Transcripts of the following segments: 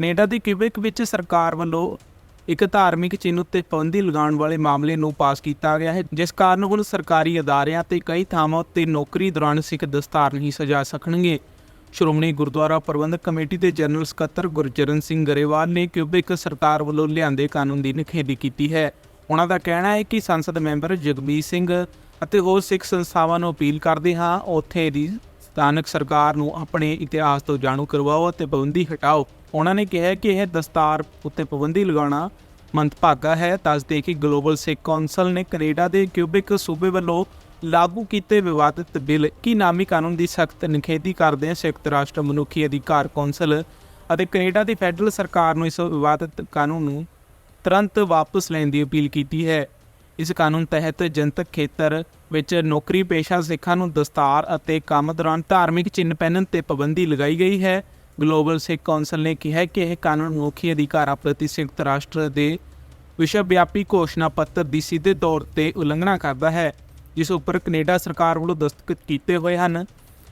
Canada ਦੇ cubic ਵਿੱਚ ਸਰਕਾਰ ਵੱਲੋਂ ਇੱਕ ਧਾਰਮਿਕ ਚਿੰਨ੍ਹ ਉੱਤੇ ਪਾਬੰਦੀ ਲਗਾਉਣ ਵਾਲੇ ਮਾਮਲੇ ਨੂੰ ਪਾਸ ਕੀਤਾ ਗਿਆ ਹੈ, ਜਿਸ ਕਾਰਨ ਹੁਣ ਸਰਕਾਰੀ ਅਦਾਰਿਆਂ ਤੇ ਕਈ ਥਾਵਾਂ ਉੱਤੇ ਨੌਕਰੀ ਦੌਰਾਨ ਸਿੱਖ ਦਸਤਾਰ ਨਹੀਂ ਸਜਾ ਸਕਣਗੇ। ਸ਼੍ਰੋਮਣੀ ਗੁਰਦੁਆਰਾ ਪ੍ਰਬੰਧਕ ਕਮੇਟੀ ਦੇ ਜਨਰਲ ਸਕੱਤਰ ਗੁਰਚਰਨ ਸਿੰਘ ਗਰੇਵਾਲ ਨੇ ਕਿਊਬਿਕ ਸਰਕਾਰ ਵੱਲੋਂ ਲਿਆਂਦੇ ਕਾਨੂੰਨ ਦੀ ਨਿਖੇਧੀ ਕੀਤੀ ਹੈ। ਉਹਨਾਂ ਦਾ ਕਹਿਣਾ ਹੈ ਕਿ ਸੰਸਦ ਮੈਂਬਰ ਜਗਮੀਤ ਸਿੰਘ ਅਤੇ ਹੋਰ ਸਿੱਖ ਸੰਸਥਾਵਾਂ ਨੂੰ ਅਪੀਲ ਕਰਦੇ ਹਾਂ, ਉੱਥੇ ਦੀ ਸਥਾਨਕ ਸਰਕਾਰ ਨੂੰ ਆਪਣੇ ਇਤਿਹਾਸ ਤੋਂ ਜਾਣੂ ਕਰਵਾਓ ਅਤੇ ਪਾਬੰਦੀ ਹਟਾਓ। ਉਹਨਾਂ ਨੇ ਕਿਹਾ ਕਿ ਇਹ ਦਸਤਾਰ ਉੱਤੇ ਪਾਬੰਦੀ ਲਗਾਉਣਾ ਮੰਦਭਾਗਾ ਹੈ। ਦੱਸਦੇ ਕਿ ਗਲੋਬਲ ਸਿੱਖ ਕੌਂਸਲ ਨੇ ਕੈਨੇਡਾ ਦੇ ਕਿਊਬਿਕ ਸੂਬੇ ਵੱਲੋਂ ਲਾਗੂ ਕੀਤੇ ਵਿਵਾਦਿਤ ਬਿੱਲ ਕੀ ਨਾਮੀ ਕਾਨੂੰਨ ਦੀ ਸਖਤ ਨਿਖੇਧੀ ਕਰਦੇ ਹਨ ਸੰਯੁਕਤ ਰਾਸ਼ਟਰ ਮਨੁੱਖੀ ਅਧਿਕਾਰ ਕੌਂਸਲ ਅਤੇ ਕੈਨੇਡਾ ਦੀ ਫੈਡਰਲ ਸਰਕਾਰ ਨੂੰ ਇਸ ਵਿਵਾਦਿਤ ਕਾਨੂੰਨ ਨੂੰ ਤੁਰੰਤ ਵਾਪਸ ਲੈਣ ਦੀ ਅਪੀਲ ਕੀਤੀ ਹੈ। ਇਸ ਕਾਨੂੰਨ ਤਹਿਤ ਜਨਤਕ ਖੇਤਰ ਵਿੱਚ ਨੌਕਰੀ ਪੇਸ਼ਾ ਸਿੱਖਾਂ ਨੂੰ ਦਸਤਾਰ ਅਤੇ ਕੰਮ ਦੌਰਾਨ ਧਾਰਮਿਕ ਚਿੰਨ੍ਹ ਪਹਿਨਣ ਤੇ ਪਾਬੰਦੀ ਲਗਾਈ ਗਈ ਹੈ। ਗਲੋਬਲ ਸਿੱਖ ਕੌਂਸਲ ਨੇ ਕਿਹਾ ਕਿ ਇਹ ਕਾਨੂੰਨ ਮਨੁੱਖੀ ਅਧਿਕਾਰਾਂ ਪ੍ਰਤੀ ਸੰਯੁਕਤ ਰਾਸ਼ਟਰ ਦੇ ਵਿਸ਼ਵ ਵਿਆਪੀ ਘੋਸ਼ਣਾ ਪੱਤਰ ਦੀ ਸਿੱਧੇ ਤੌਰ ਤੇ ਉਲੰਘਣਾ ਕਰਦਾ ਹੈ, ਜਿਸ ਉੱਪਰ ਕੈਨੇਡਾ ਸਰਕਾਰ ਵੱਲੋਂ ਦਸਤਖਤ ਕੀਤੇ ਹੋਏ ਹਨ।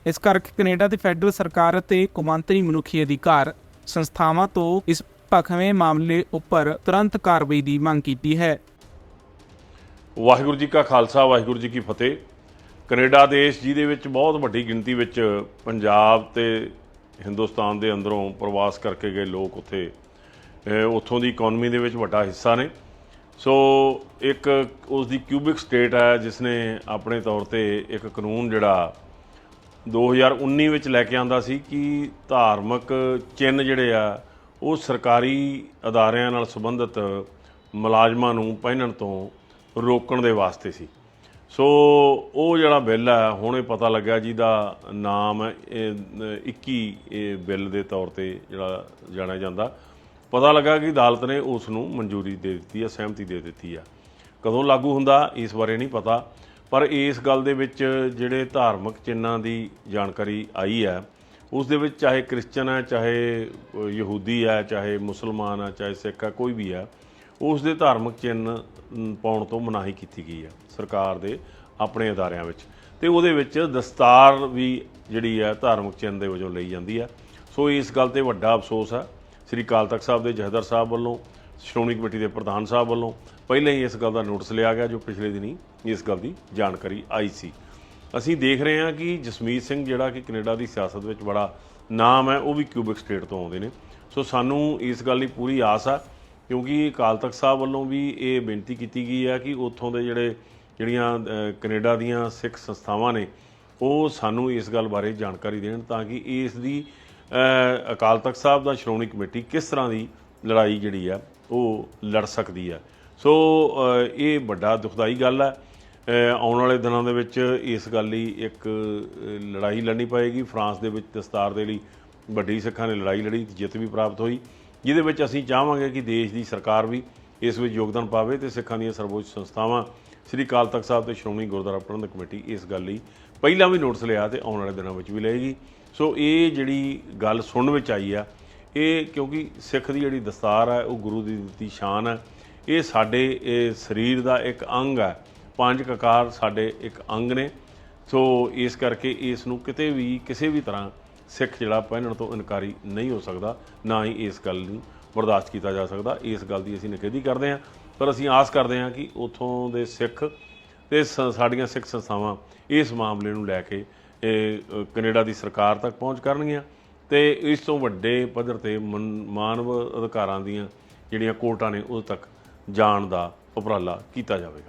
ਇਸ ਕਰਕੇ ਕੈਨੇਡਾ ਦੀ ਫੈਡਰਲ ਸਰਕਾਰ ਅਤੇ ਕੌਮਾਂਤਰੀ ਮਨੁੱਖੀ ਅਧਿਕਾਰ ਸੰਸਥਾਵਾਂ ਤੋਂ ਇਸ ਭਖਵੇਂ ਮਾਮਲੇ ਉੱਪਰ ਤੁਰੰਤ ਕਾਰਵਾਈ ਦੀ ਮੰਗ ਕੀਤੀ ਹੈ। ਵਾਹਿਗੁਰੂ ਜੀ ਕਾ ਖਾਲਸਾ, ਵਾਹਿਗੁਰੂ ਜੀ ਕੀ ਫਤਿਹ। ਕੈਨੇਡਾ ਦੇਸ਼ ਜਿਹਦੇ ਵਿੱਚ ਬਹੁਤ ਵੱਡੀ ਗਿਣਤੀ ਵਿੱਚ ਪੰਜਾਬ ਤੇ ਹਿੰਦੁਸਤਾਨ ਦੇ ਅੰਦਰੋਂ ਪ੍ਰਵਾਸ ਕਰਕੇ ਗਏ ਲੋਕ ਉੱਥੇ ਉੱਥੋਂ ਦੀ ਇਕਨੋਮੀ ਦੇ ਵਿੱਚ ਵੱਡਾ ਹਿੱਸਾ ਨੇ। ਸੋ ਇੱਕ ਉਸ ਦੀ ਕਿਊਬਿਕ ਸਟੇਟ ਹੈ ਜਿਸ ਨੇ ਆਪਣੇ ਤੌਰ ਤੇ ਇੱਕ ਕਾਨੂੰਨ ਜਿਹੜਾ 2019 ਵਿੱਚ ਲੈ ਕੇ ਆਂਦਾ ਸੀ ਕਿ ਧਾਰਮਿਕ ਚਿੰਨ੍ਹ ਜਿਹੜੇ ਆ, ਉਹ ਸਰਕਾਰੀ ਅਦਾਰਿਆਂ ਨਾਲ ਸੰਬੰਧਿਤ ਮੁਲਾਜ਼ਮਾਂ ਨੂੰ ਪਹਿਨਣ ਤੋਂ ਰੋਕਣ ਦੇ ਵਾਸਤੇ ਸੀ। ਸੋ ਉਹ ਜਿਹੜਾ ਬਿੱਲ ਹੈ ਹੁਣੇ ਪਤਾ ਲੱਗਾ ਜਿਹਦਾ ਨਾਮ ਹੈ ਇਹ, 21 ਇਹ ਬਿੱਲ ਦੇ ਤੌਰ ਤੇ ਜਿਹੜਾ ਜਾਣਿਆ ਜਾਂਦਾ। ਪਤਾ ਲੱਗਾ ਕਿ ਅਦਾਲਤ ਨੇ ਉਸ ਨੂੰ ਮਨਜ਼ੂਰੀ ਦੇ ਦਿੱਤੀ ਹੈ ਸਹਿਮਤੀ ਦੇ ਦਿੱਤੀ ਹੈ। ਕਦੋਂ ਲਾਗੂ ਹੁੰਦਾ ਇਸ ਬਾਰੇ ਨਹੀਂ ਪਤਾ ਪਰ ਇਸ ਗੱਲ ਦੇ ਵਿੱਚ ਜਿਹੜੇ ਧਾਰਮਿਕ ਚਿੰਨਾਂ ਦੀ ਜਾਣਕਾਰੀ ਆਈ ਹੈ ਉਸ ਦੇ ਵਿੱਚ ਚਾਹੇ ਕ੍ਰਿਸਚਨ ਹੈ ਚਾਹੇ ਯਹੂਦੀ ਹੈ ਚਾਹੇ ਮੁਸਲਮਾਨ ਹੈ ਚਾਹੇ ਸਿੱਖ ਹੈ ਕੋਈ ਵੀ ਹੈ ਉਸ ਦੇ ਧਾਰਮਿਕ ਚਿੰਨ੍ਹ ਪਾਉਣ ਤੋਂ ਮਨਾਹੀ ਕੀਤੀ ਗਈ ਹੈ ਸਰਕਾਰ ਦੇ ਆਪਣੇ ਅਦਾਰਿਆਂ ਵਿੱਚ। ਤੇ ਉਹਦੇ ਵਿੱਚ ਦਸਤਾਰ ਵੀ ਜਿਹੜੀ ਹੈ ਧਾਰਮਿਕ ਚਿੰਨ੍ਹ ਦੇ ਵਜੋਂ ਲਈ ਜਾਂਦੀ ਹੈ ਸੋ ਇਸ ਗੱਲ ਤੇ ਵੱਡਾ ਅਫਸੋਸ ਹੈ ਸ੍ਰੀ ਅਕਾਲ ਤਖਤ ਸਾਹਿਬ ਦੇ ਜਹਦਰ ਸਾਹਿਬ ਵੱਲੋਂ, ਸ਼੍ਰੋਮਣੀ ਕਮੇਟੀ ਦੇ ਪ੍ਰਧਾਨ ਸਾਹਿਬ ਵੱਲੋਂ ਪਹਿਲਾਂ ਹੀ ਇਸ ਗੱਲ ਦਾ ਨੋਟਿਸ ਲਿਆ ਗਿਆ ਜੋ ਪਿਛਲੇ ਦਿਨੀ ਇਸ ਗੱਲ ਦੀ ਜਾਣਕਾਰੀ ਆਈ ਸੀ। ਅਸੀਂ ਦੇਖ ਰਹੇ ਹਾਂ ਕਿ ਜਸਮੀਤ ਸਿੰਘ ਜਿਹੜਾ ਕਿ ਕੈਨੇਡਾ ਦੀ ਸਿਆਸਤ ਵਿੱਚ ਬੜਾ ਨਾਮ ਹੈ, ਉਹ ਵੀ ਕਿਊਬਿਕ ਸਟੇਟ ਤੋਂ ਆਉਂਦੇ ਨੇ। ਸੋ ਸਾਨੂੰ ਇਸ ਗੱਲ ਦੀ ਪੂਰੀ ਆਸ ਆ ਕਿਉਂਕਿ ਅਕਾਲ ਤਖਤ ਸਾਹਿਬ ਵੱਲੋਂ ਵੀ ਇਹ ਬੇਨਤੀ ਕੀਤੀ ਗਈ ਹੈ ਕਿ ਉੱਥੋਂ ਦੇ ਜਿਹੜੇ ਜਿਹੜੀਆਂ ਅ, ਕੈਨੇਡਾ ਦੀਆਂ ਸਿੱਖ ਸੰਸਥਾਵਾਂ ਨੇ ਉਹ ਸਾਨੂੰ ਇਸ ਗੱਲ ਬਾਰੇ ਜਾਣਕਾਰੀ ਦੇਣ ਤਾਂ ਕਿ ਇਸ ਦੀ ਅਕਾਲ ਤਖਤ ਸਾਹਿਬ ਦਾ ਸ਼੍ਰੋਮਣੀ ਕਮੇਟੀ ਕਿਸ ਤਰ੍ਹਾਂ ਦੀ ਲੜਾਈ ਜਿਹੜੀ ਆ ਉਹ ਲੜ ਸਕਦੀ ਹੈ ਸੋ ਇਹ ਵੱਡਾ ਦੁਖਦਾਈ ਗੱਲ ਹੈ ਆਉਣ ਵਾਲੇ ਦਿਨਾਂ ਦੇ ਵਿੱਚ ਇਸ ਗੱਲ ਲਈ ਇੱਕ ਲੜਾਈ ਲੜਨੀ ਪਏਗੀ। ਫਰਾਂਸ ਦੇ ਵਿੱਚ ਦਸਤਾਰ ਦੇ ਲਈ ਵੱਡੀ ਸਿੱਖਾਂ ਨੇ ਲੜਾਈ ਲੜੀ ਤੇ ਜਿੱਤ ਵੀ ਪ੍ਰਾਪਤ ਹੋਈ। ਜਿਹਦੇ ਵਿੱਚ ਅਸੀਂ ਚਾਹਾਂਗੇ ਕਿ ਦੇਸ਼ ਦੀ ਸਰਕਾਰ ਵੀ ਇਸ ਵਿੱਚ ਯੋਗਦਾਨ ਪਾਵੇ ਤੇ ਸਿੱਖਾਂ ਦੀਆਂ ਸਰਵੋੱਚ ਸੰਸਥਾਵਾਂ, ਸ੍ਰੀ ਅਕਾਲ ਤਖਤ ਸਾਹਿਬ ਤੇ ਸ਼੍ਰੋਮਣੀ ਗੁਰਦੁਆਰਾ ਪ੍ਰਬੰਧਕ ਕਮੇਟੀ ਇਸ ਗੱਲ ਲਈ ਪਹਿਲਾਂ ਵੀ ਨੋਟਿਸ ਲਿਆ ਤੇ ਆਉਣ ਵਾਲੇ ਦਿਨਾਂ ਵਿੱਚ ਵੀ ਲਏਗੀ। ਸੋ ਇਹ ਜਿਹੜੀ ਗੱਲ ਸੁਣਨ ਵਿੱਚ ਆਈ ਆ, ਇਹ ਕਿਉਂਕਿ ਸਿੱਖ ਦੀ ਜਿਹੜੀ ਦਸਤਾਰ ਹੈ ਉਹ ਗੁਰੂ ਦੀ ਦਿੱਤੀ ਸ਼ਾਨ ਹੈ ਇਹ ਸਾਡੇ, ਇਹ ਸਰੀਰ ਦਾ ਇੱਕ ਅੰਗ ਹੈ ਪੰਜ ਕਕਾਰ ਸਾਡੇ ਇੱਕ ਅੰਗ ਨੇ। ਸੋ ਇਸ ਕਰਕੇ ਇਸ ਨੂੰ ਕਿਤੇ ਵੀ, ਕਿਸੇ ਵੀ ਤਰ੍ਹਾਂ ਸਿੱਖ ਜਿਹੜਾ ਪਹਿਨਣ ਤੋਂ ਇਨਕਾਰੀ ਨਹੀਂ ਹੋ ਸਕਦਾ, ਨਾ ਹੀ ਇਸ ਗੱਲ ਨੂੰ ਬਰਦਾਸ਼ਤ ਕੀਤਾ ਜਾ ਸਕਦਾ। ਇਸ ਗੱਲ ਦੀ ਅਸੀਂ ਨਿਖੇਧੀ ਕਰਦੇ ਹਾਂ, ਪਰ ਅਸੀਂ ਆਸ ਕਰਦੇ ਹਾਂ ਕਿ ਉਥੋਂ ਦੇ ਸਿੱਖ ਤੇ ਸ- ਸਾਡੀਆਂ ਸਿੱਖ ਸੰਸਥਾਵਾਂ ਇਸ ਮਾਮਲੇ ਨੂੰ ਲੈ ਕੇ, ਇਹ ਕੈਨੇਡਾ ਦੀ ਸਰਕਾਰ ਤੱਕ ਪਹੁੰਚ ਕਰਨਗੀਆਂ ਤੇ ਇਸ ਤੋਂ ਵੱਡੇ ਪੱਧਰ ਤੇ ਮਨ- ਮਾਨਵ ਅਧਿਕਾਰਾਂ ਦੀਆਂ ਜਿਹੜੀਆਂ ਕੋਰਟਾਂ ਨੇ ਉਦੋਂ ਤੱਕ ਜਾਣ ਦਾ ਉਪਰਾਲਾ ਕੀਤਾ ਜਾਵੇਗਾ।